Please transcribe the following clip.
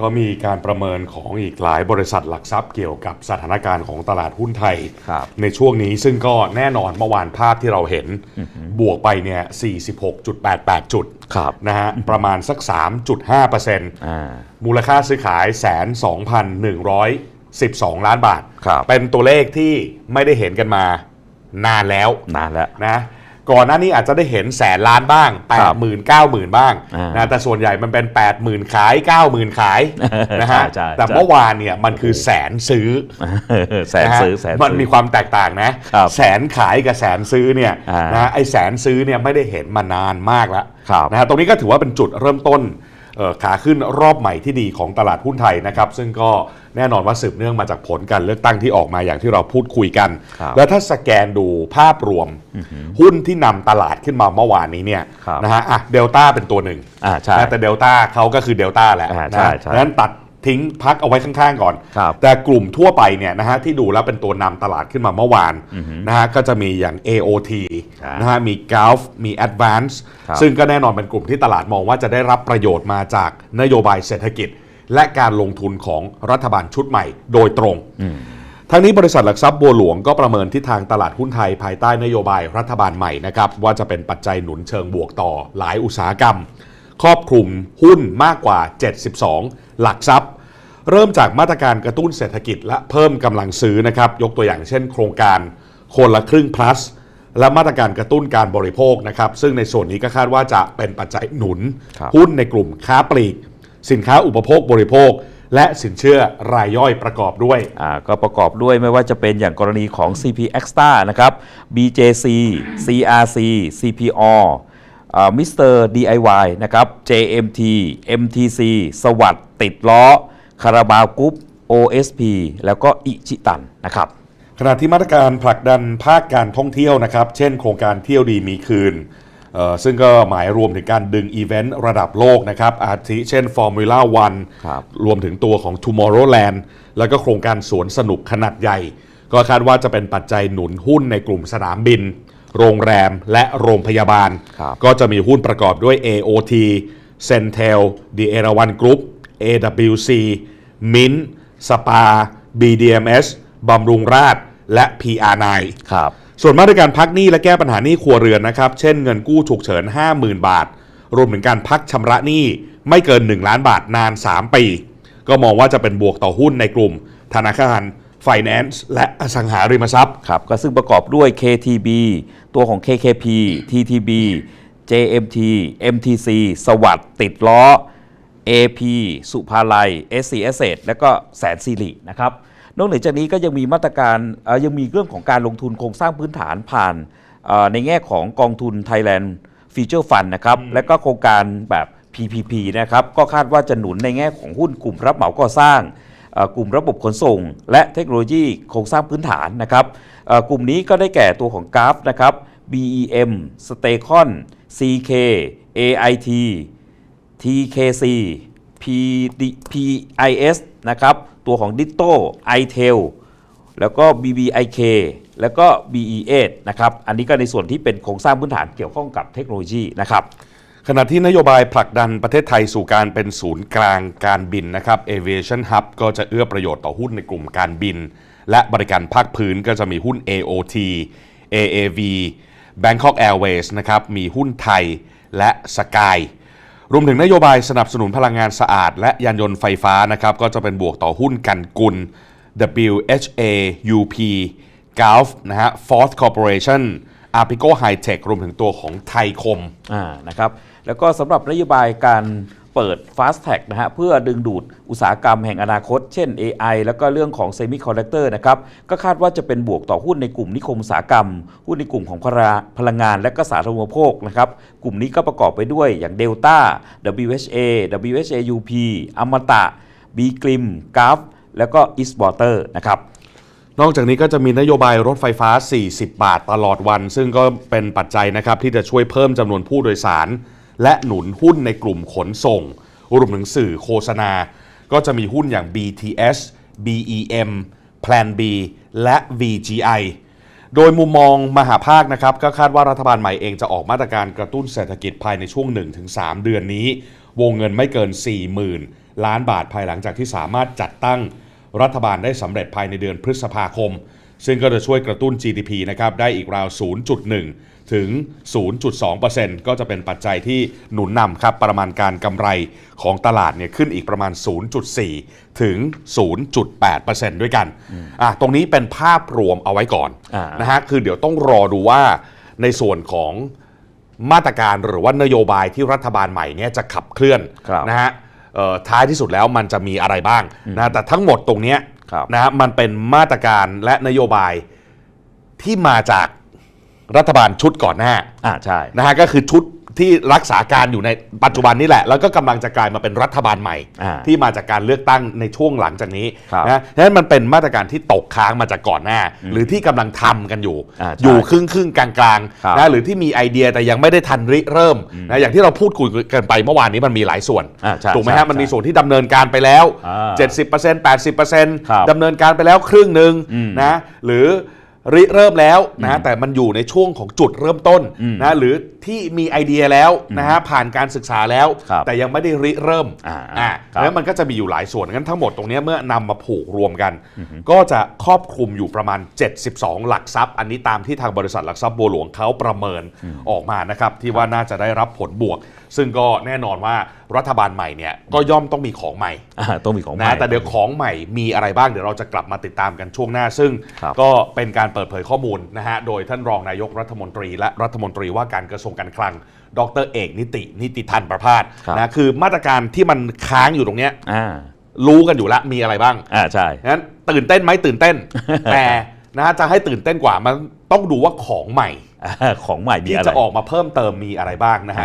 ก็มีการประเมินของอีกหลายบริษัทหลักทรัพย์เกี่ยวกับสถานการณ์ของตลาดหุ้นไทยครับในช่วงนี้ซึ่งก็แน่นอนเมื่อวานภาพที่เราเห็นบวกไปเนี่ย 46.88 จุดครับนะฮะประมาณสัก 3.5%อ่ามูลค่าซื้อขายแสนสองพันหนึ่งร้อยสิบสองล้านบาทครับเป็นตัวเลขที่ไม่ได้เห็นกันมานานแล้วนานแล้วนะ ก่อนหน้านี้อาจจะได้เห็นแสนล้านบ้าง8 0 0 0 0 9 0 0 0 0บ้างอ่านนะแต่ส่วนใหญ่มันเป็น8 0,000ขาย90,000ขายนะฮะใช่ใช่แต่ใช่เมื่อวานเนี่ยมันคือแสนซื้อแสนนะฮะซื้อแสนมันซื้อมีความแตกต่างนะครับแสนขายกับแสนซื้อเนี่ยอ่านนะไอแสนซื้อเนี่ยไม่ได้เห็นมานานมากแล้วครับนะฮะตรงนี้ก็ถือว่าเป็นจุดเริ่มต้นเอ่อ ขาขึ้นรอบใหม่ที่ดีของตลาดหุ้นไทยนะครับ ซึ่งก็แน่นอนว่าสืบเนื่องมาจากผลการเลือกตั้งที่ออกมาอย่างที่เราพูดคุยกันครับแล้วถ้าสแกนดูภาพรวมหุ้นที่นำตลาดขึ้นมาเมื่อวานนี้เนี่ยครับนะฮะอะเดลต้าเป็นตัวหนึ่งอ่าใช่นะแต่เดลต้าเขาก็คือเดลต้าแหละอ่านะใช่ใช่ดังนั้นตัด ทิ้งพักเอาไว้ข้างๆก่อน ครับแต่กลุ่มทั่วไปเนี่ยนะฮะที่ดูแล้วเป็นตัวนำตลาดขึ้นมาเมื่อวานนะฮะก็จะมีอย่าง AOT ครับนะฮะมี Gulf มี Advance ครับซึ่งก็แน่นอนเป็นกลุ่มที่ตลาดมองว่าจะได้รับประโยชน์มาจากนโยบายเศรษฐกิจ และการลงทุนของรัฐบาลชุดใหม่โดยตรง ทั้งนี้บริษัทหลักทรัพย์บัวหลวงก็ประเมินทิศทางตลาดหุ้นไทยภายใต้นโยบายรัฐบาลใหม่นะครับว่าจะเป็นปัจจัยหนุนเชิงบวกต่อหลายอุตสาหกรรม ครอบคลุมหุ้นมากกว่า 72 หลักทรัพย์ เริ่มจากมาตรการกระตุ้นเศรษฐกิจและเพิ่มกำลังซื้อนะครับ ยกตัวอย่างเช่นโครงการคนละครึ่ง plus และมาตรการกระตุ้นการบริโภคนะครับ ซึ่งในส่วนนี้ก็คาดว่าจะเป็นปัจจัยหนุนครับหุ้นในกลุ่มค้าปลีก สินค้าอุปโภคบริโภค และสินเชื่อรายย่อยประกอบด้วยอ่าก็ประกอบด้วยไม่ว่าจะเป็นอย่างกรณีของ CP Extra นะครับ BJC CRC CPO อ่า Mr. DIY นะครับ JMT MTC สวัสด์ติดล้อ คาราบาวกรุ๊ป OSP แล้วก็อิชิตันนะครับ ขณะที่มาตรการผลักดันภาคการท่องเที่ยวนะครับ เช่นโครงการเที่ยวดีมีคืนเอ่อซึ่งก็หมายรวมถึงการดึงอีเวนต์ระดับโลกนะครับ อาทิเช่น Formula ครับ1รวมถึงตัวของ Tomorrowland แล้วก็โครงการสวนสนุกขนาดใหญ่ ก็คาดว่าจะเป็นปัจจัยหนุนหุ้นในกลุ่มสนามบิน โรงแรมและโรงพยาบาล ครับก็จะมีหุ้นประกอบด้วย AOT Centel The e r a w a n Group AWC Mint Spa BDMS บำรุงราษฎร์และ PR9 ครับ ส่วนมาตรการพักหนี้และแก้ปัญหาหนี้ครัวเรือนนะครับ เช่นเงินกู้ฉุกเฉิน 50,000 บาท รวมถึงการพักชำระหนี้ไม่เกิน 1 ล้านบาทนาน 3 ปี ก็มองว่าจะเป็นบวกต่อหุ้นในกลุ่มธนาคาร Finance และอสังหาริมทรัพย์ ครับก็ซึ่งประกอบด้วย KTB ตัวของ KKP TTB JMT MTC สวัสด์ติดล้อ AP สุภาลัย SC Asset และก็แสนสิรินะครับ นอกเหนือจากนี้ก็ยังมีมาตรการเอ่อยังมีเรื่องของการลงทุนโครงสร้างพื้นฐานผ่านเอ่อในแง่ของกองทุน Thailand Future Fund นะครับ และก็โครงการแบบ PPP นะครับ ก็คาดว่าจะหนุนในแง่ของหุ้นกลุ่มรับเหมาก่อสร้างเอ่อ กลุ่มระบบขนส่ง และเทคโนโลยีโครงสร้างพื้นฐานนะครับกลุ่มนี้ก็ได้แก่ตัวของกราฟนะครับ BEM s t a c o n CK AIT TKC PD PIS นะครับตัวของ Ditto iTel แล้วก็ BBIK แล้วก็ BE8 นะครับ อันนี้ก็ในส่วนที่เป็นโครงสร้างพื้นฐานเกี่ยวข้องกับเทคโนโลยีนะครับ ขณะที่นโยบายผลักดันประเทศไทยสู่การเป็นศูนย์กลางการบินนะครับ Aviation Hub ก็จะเอื้อประโยชน์ต่อหุ้นในกลุ่มการบิน และบริการภาคพื้นก็จะมีหุ้น AOT AAV Bangkok Airways นะครับ มีหุ้นไทยและสกายรวมถึงนโยบายสนับสนุนพลังงานสะอาด และยานยนต์ไฟฟ้านะครับ ก็จะเป็นบวกต่อหุ้นกันกุล WHA UP Gulf นะฮะ Fourth Corporation Arpico High Tech รวมถึงตัวของไทยคมอ่านะครับแล้วก็สำหรับนโยบายการเปิด Fast Tag นะฮะเพื่อดึงดูดอุตสาหกรรมแห่งอนาคต เช่น AI แล้วก็เรื่องของ Semiconductor นะครับ ก็คาดว่าจะเป็นบวกต่อหุ้นในกลุ่มนิคมอุตสาหกรรม หุ้นในกลุ่มของพลังพลังงาน และก็สาธารณูปโภคนะครับ กลุ่มนี้ก็ประกอบไปด้วยอย่าง Delta WHA WHAUP อมตะ B g l i m g a f แล้วก็ East Water นะครับ นอกจากนี้ก็จะมีนโยบายรถไฟฟ้า 40 บาทตลอดวัน ซึ่งก็เป็นปัจจัยนะครับที่จะช่วยเพิ่มจำนวนผู้โดยสาร และหนุนหุ้นในกลุ่มขนส่งรวมถึงสื่อโฆษณา ก็จะมีหุ้นอย่าง BTS BEM Plan B และ VGI โดยมุมมองมหาภาคนะครับ ก็คาดว่ารัฐบาลใหม่เองจะออกมาตรการกระตุ้นเศรษฐกิจภายในช่วง 1-3 เดือนนี้ วงเงินไม่เกิน4ล้านบาทภายหลังจากที่สามารถจัดตั้ง รัฐบาลได้สำเร็จภายในเดือนพฤษภาคม ซึ่งก็จะช่วยกระตุ้น GDP นะครับได้อีกราว 0.1 ถึง 0.2%ก็จะเป็นปัจจัยที่หนุนนำครับประมาณการกำไรของตลาดเนี่ยขึ้นอีกประมาณ 0.4 ถึง 0.8%ด้วยกันอะตรงนี้เป็นภาพรวมเอาไว้ก่อนอ่านะฮะคือเดี๋ยวต้องรอดูว่าในส่วนของมาตรการหรือว่านโยบายที่รัฐบาลใหม่เนี่ยจะขับเคลื่อนครับนะฮะเอ่อ ท้ายที่สุดแล้วมันจะมีอะไรบ้างนะแต่ทั้งหมดตรงเนี้ยครับนะฮะมันเป็นมาตรการและนโยบายที่มาจากรัฐบาลชุดก่อนหน้าอ่าใช่นะฮะก็คือชุด ที่รักษาการอยู่ในปัจจุบันนี่แหละ แล้วก็กำลังจะกลายมาเป็นรัฐบาลใหม่ อ่าที่มาจากการเลือกตั้งในช่วงหลังจากนี้ครับนะฉะนั้นมันเป็นมาตรการที่ตกค้างมาจากก่อนหน้า หรือที่กำลังทำกันอยู่ อ่าใช่อยู่ครึ่งครึ่งๆกลางกลางๆครับนะหรือที่มีไอเดียแต่ยังไม่ได้ทันริเริ่มนะอย่างที่เราพูดคุยกันไปเมื่อวานนี้มันมีหลายส่วนอ่าใช่ถูกไหมใช่ฮะมันมีใช่ส่วนที่ดำเนินการไปแล้ว อ่า70% 80%ครับดำเนินการไปแล้วครึ่งหนึ่งอืมนะหรือ ริเริ่มแล้วนะแต่มันอยู่ในช่วงของจุดเริ่มต้นนะหรือที่มีไอเดียแล้วนะฮะผ่านการศึกษาแล้วครับแต่ยังไม่ได้ริเริ่มอ่าอ่าครับแล้วมันก็จะมีอยู่หลายส่วนงั้นทั้งหมดตรงเนี้ยเมื่อนำมาผูกรวมกัน ก็จะครอบคลุมอยู่ประมาณ 72 หลักทรัพย์ อันนี้ตามที่ทางบริษัทหลักทรัพย์บัวหลวงเขาประเมินออกมานะครับที่ว่าน่าจะได้รับผลบวก ซึ่งก็แน่นอนว่ารัฐบาลใหม่เนี่ยก็ย่อมต้องมีของใหม่อ่าต้องมีของใหม่นะแต่เดี๋ยวของใหม่มีอะไรบ้างเดี๋ยวเราจะกลับมาติดตามกันช่วงหน้า ซึ่งครับก็เป็นการเปิดเผยข้อมูลนะฮะโดยท่านรองนายกรัฐมนตรี และรัฐมนตรีว่าการกระทรวงการคลัง ดรเอกนิติ นิติทันประพาสครับนะคือมาตรการที่มันค้างอยู่ตรงเนี้ยอ่ารู้กันอยู่แล้วมีอะไรบ้างอ่าใช่ งั้นตื่นเต้นไหมตื่นเต้น แต่นะฮะจะให้ตื่นเต้นกว่ามันต้องดูว่าของใหม่ อ่าของใหม่มีที่อะไร จะออกมาเพิ่มเติมมีอะไรบ้างนะฮะ